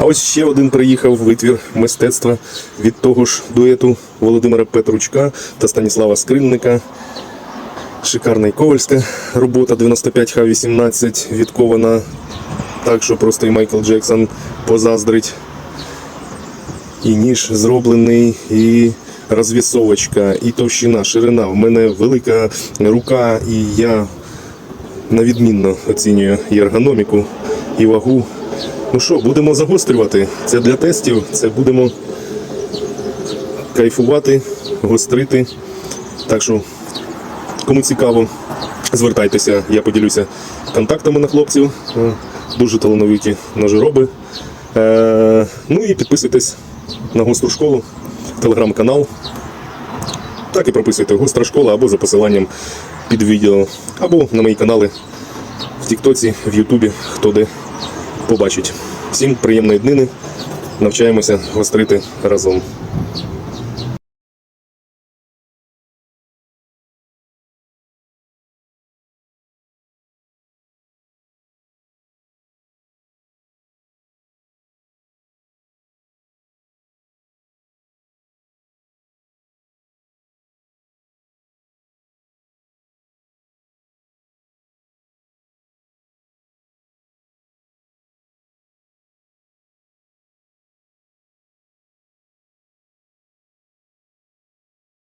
А ось ще один приїхав витвір мистецтва від того ж дуету Володимира Петручка та Станіслава Скрильника. Шикарна і ковальська робота 95Х18 відкована так, що просто і Майкл Джексон позаздрить. І ніж зроблений, і розвісовочка, і товщина, ширина. В мене велика рука, і я на відмінно оцінюю і ергономіку, і вагу. Ну що, будемо загострювати. Це для тестів, це будемо кайфувати, гострити. Так що, кому цікаво, звертайтеся, я поділюся контактами на хлопців. Дуже талановиті ножероби. Е, ну і підписуйтесь на гостру школу, телеграм-канал. Так і прописуйте гостра школа або за посиланням під відео, або на мої канали в Тіктоці, в Ютубі, хто де побачить. Всім приємної днини. Навчаємося гострити разом.